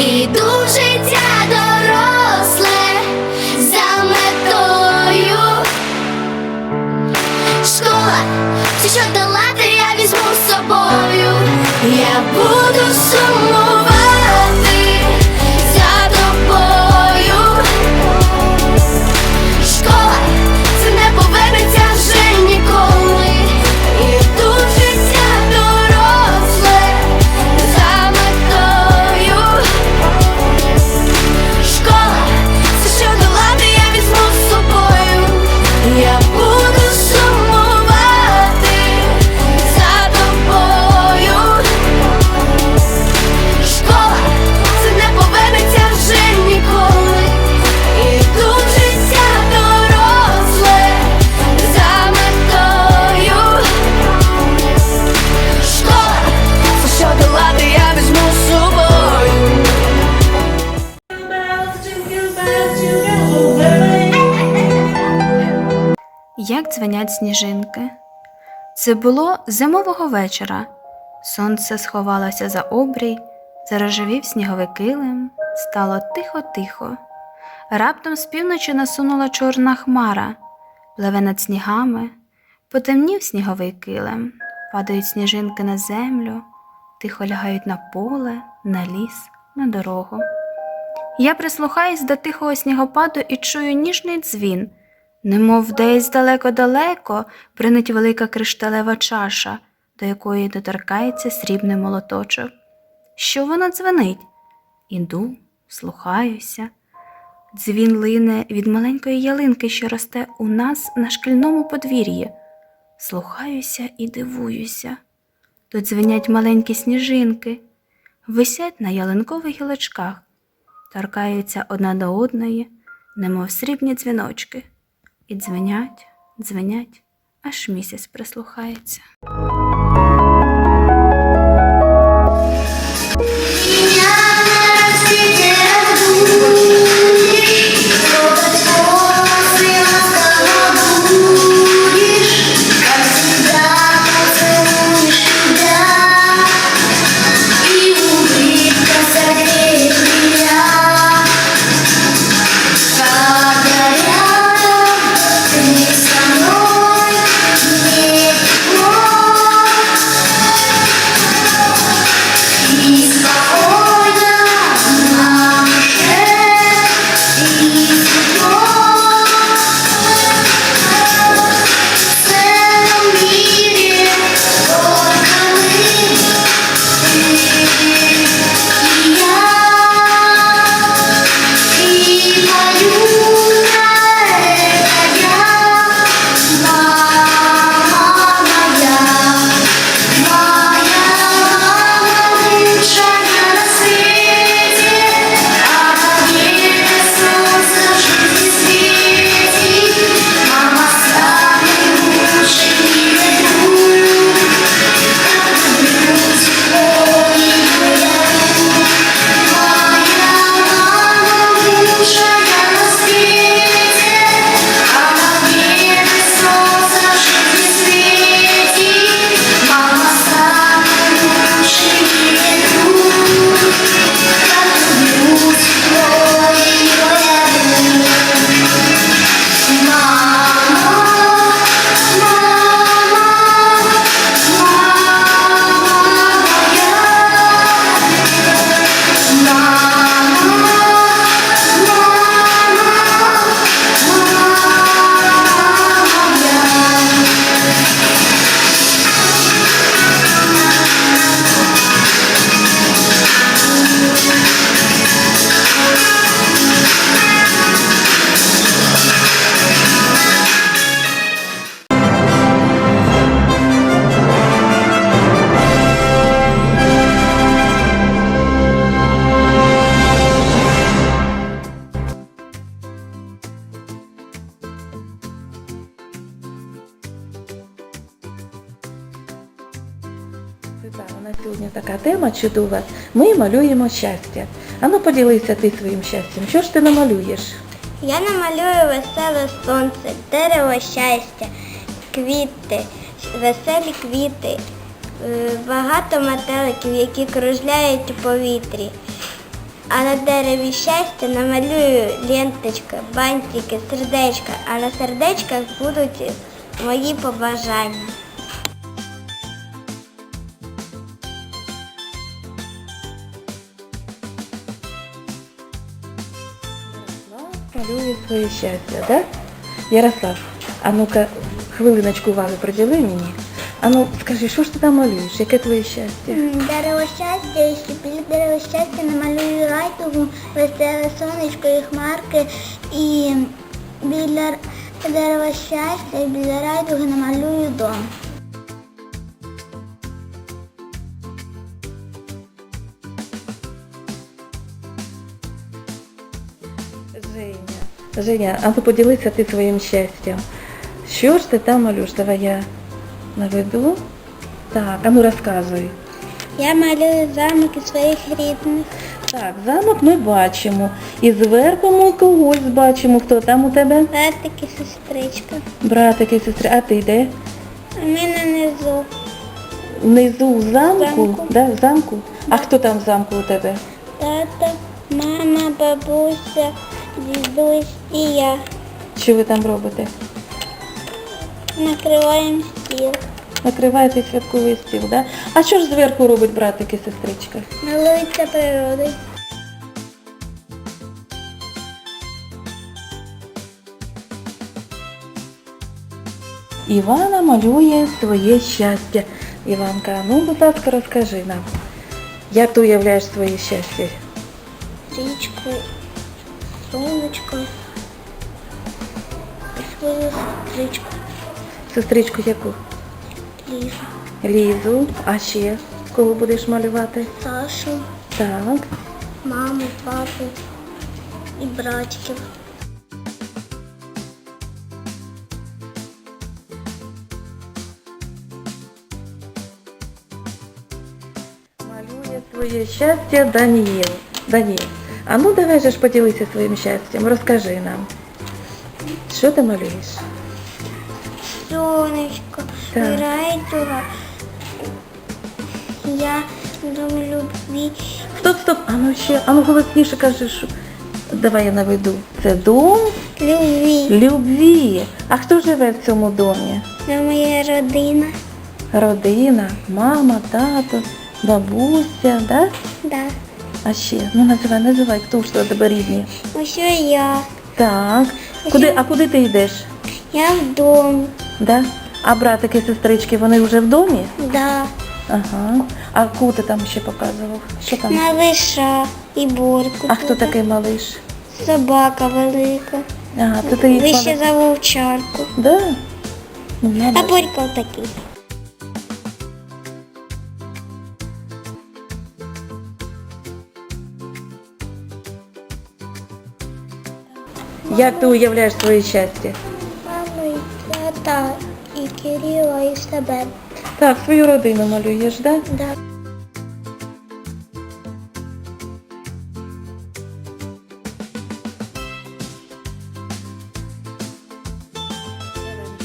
Іду в життя доросле за метою. Школа, все, що долати, я візьму з собою. Я буду сумувати Як дзвенять сніжинки. Це було зимового вечора. Сонце сховалося за обрій, зарожевів сніговий килим, стало тихо-тихо. Раптом з півночі насунула чорна хмара, пливе над снігами, потемнів сніговий килим, падають сніжинки на землю, тихо лягають на поле, на ліс, на дорогу. Я прислухаюсь до тихого снігопаду і чую ніжний дзвін, немов десь далеко-далеко бринить велика кришталева чаша, до якої доторкається срібний молоточок. Що вона дзвенить? Іду, слухаюся. Дзвін лине від маленької ялинки, що росте у нас на шкільному подвір'ї. Слухаюся і дивуюся. Тут дзвенять маленькі сніжинки, висять на ялинкових гілочках, торкаються одна до одної, немов срібні дзвіночки, і дзвенять, дзвенять, аж місяць прислухається. Світлана, на сьогодні така тема чудова. Ми малюємо щастя. Ану поділися ти своїм щастям. Що ж ти намалюєш? Я намалюю веселе сонце, дерево щастя, квіти, веселі квіти, е, багато метеликів, які кружляють у повітрі. А на дереві щастя намалюю ленточки, бантики, сердечка, а на сердечках будуть мої побажання. Щастя, так? Ярослав, а ну-ка, хвилиночку уваги приділи мені. А ну скажи, що ж ти там малюєш? Яке твоє щастя? Дерево щастя, і ще біля дерева щастя намалюю райтову, веселе сонечко і хмарки. І біля дерева щастя і біля райтуги намалюю дом. Женя. Женя, а ну поділися ти своїм щастям. Що ж ти там малюєш? Давай я наведу. Так, а ну розказуй. Я малюю замки своїх рідних. Так, замок ми бачимо. І зверху ми когось бачимо. Хто там у тебе? Братик і сестричка. Братик і сестри. А ти де? А ми нанизу. Внизу в замку? Замку. Да, в замку? А хто там в замку у тебе? Тато, мама, бабуся, дідусь і я. Що ви там робите? Накриваємо стіл. Накриваєте святковий стіл, да? А що ж зверху робить братик і сестричка? Милується природою. Івана малює своє щастя. Іванка, ну, будь ласка, розкажи нам, як ти уявляєш своє щастя? річку, сонечко сестричку Сестричку яку? Лізу, Лізу, а ще кого будеш малювати? Сашу, Так. маму, папу і братиків. Малює своє щастя Даніїл. Даніл. А ну давай же ж поділися своїм щастям, розкажи нам. Що ти малюєш? Сонечко, Так. Я дом любві. Стоп, стоп, а ну ще, а ну голосніше кажи, що. Давай я наведу. Це дом Любві. любві. А хто живе в цьому домі? Це моя родина. Родина, мама, тато, бабуся, да? Да. А ще, ну називай, називай, хто ж тебе рідні? Ось я. Так. Куди, а куди ти йдеш? Я вдома. Да? А братики і сестрички, вони вже в домі? Да. Ага. А кого ти там ще показував? Що там? Малиша і борку. А хто такий малиш? Собака велика. Ага, це ти їх Вище за вовчарку. Да? Ну, А борька такий. Як ти уявляєш своє щастя? Маму, і тата, і Кирила, і себе. Так, свою родину малюєш, да? Да.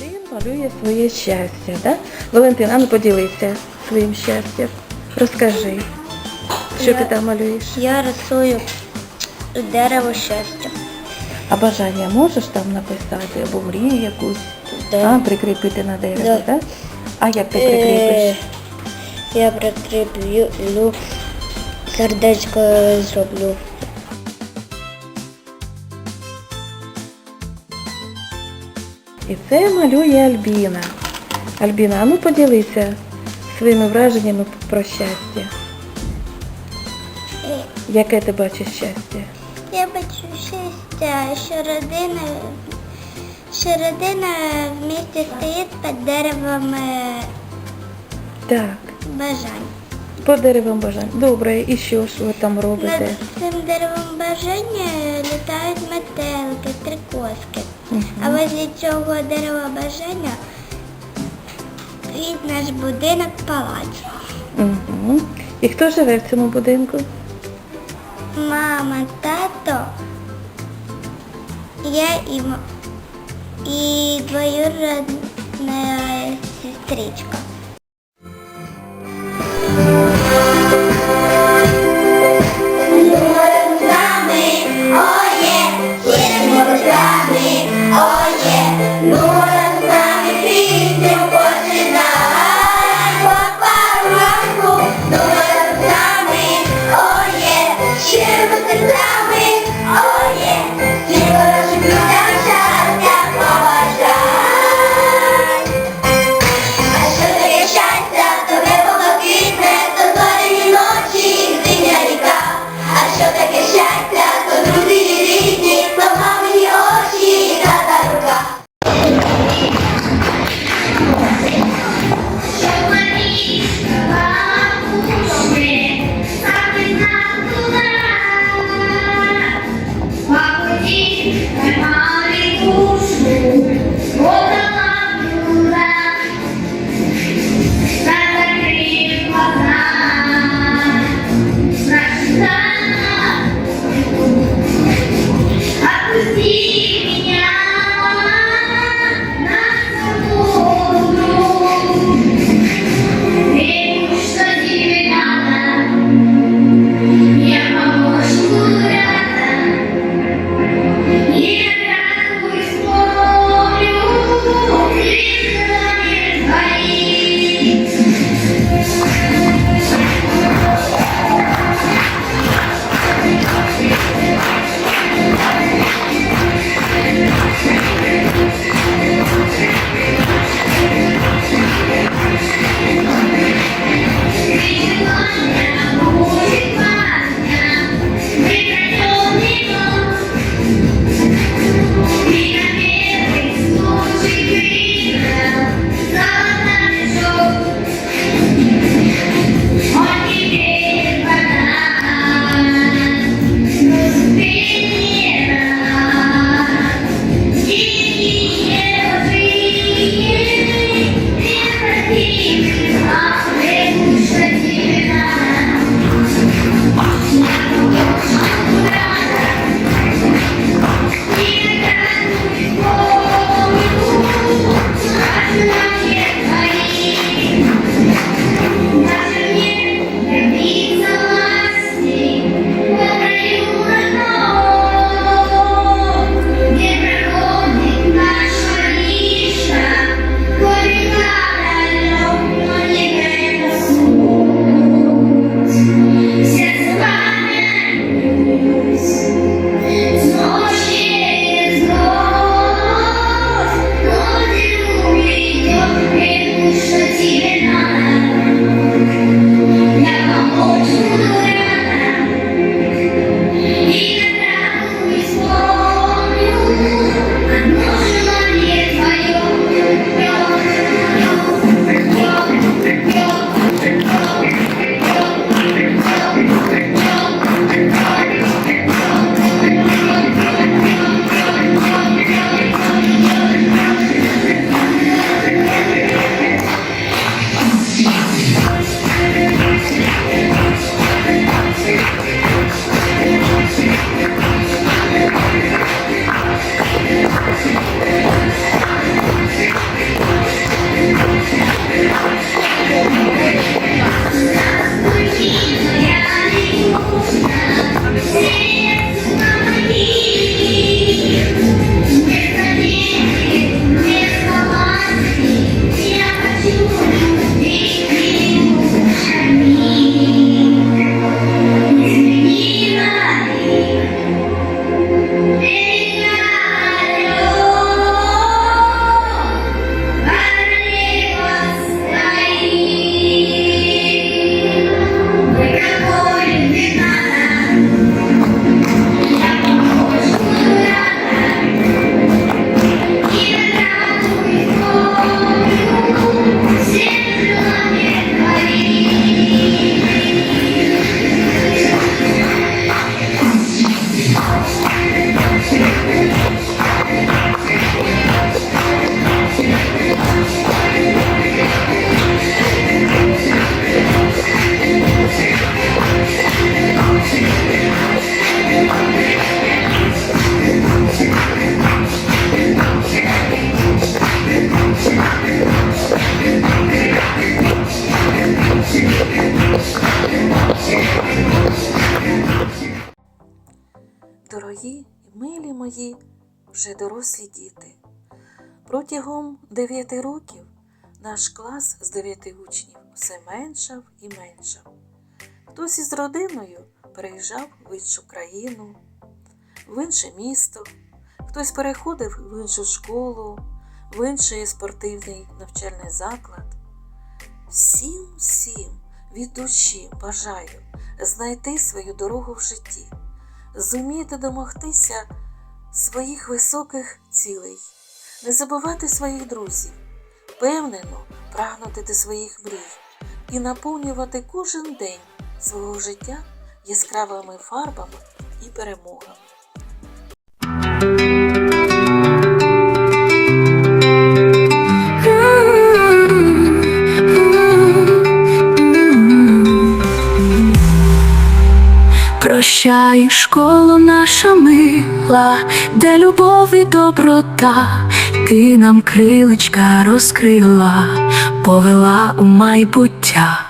Валентин малює своє щастя, да? Валентин, а ну поділися своїм щастям. Розкажи, що Я- ти там малюєш? Я рисую дерево щастя. А бажання можеш там написати або мрію якусь? Да. А, прикріпити на дерево, Да. так? А як ти Е, прикріпиш? Я прикріплю, сердечко зроблю. І це малює Альбіна. Альбіна, а ну поділися своїми враженнями про щастя. Е, Яке ти бачиш щастя? Я бачу щастя, що родина, що родина в місті стоїть під деревами Так, бажань. по деревам бажань. Добре, і що ж ви там робите? Над цим деревом бажання літають метелики, трикоски. А возле цього дерева бажання стоїть наш будинок палац. Угу. І хто живе в цьому будинку? Мама, тато, я і, і двоюродна сестричка. Jesus. Вже дорослі діти. Протягом дев'яти років наш клас з дев'яти учнів все меншав і меншав. Хтось із родиною переїжджав в іншу країну, в інше місто, хтось переходив в іншу школу, в інший спортивний навчальний заклад. Всім, всім від душі бажаю знайти свою дорогу в житті, зуміти домогтися своїх високих цілей, не забувати своїх друзів, впевнено прагнути до своїх мрій і наповнювати кожен день свого життя яскравими фарбами і перемогами. Прощай, школу наша мила, де любов і доброта, ти нам крилечка розкрила, повела у майбуття.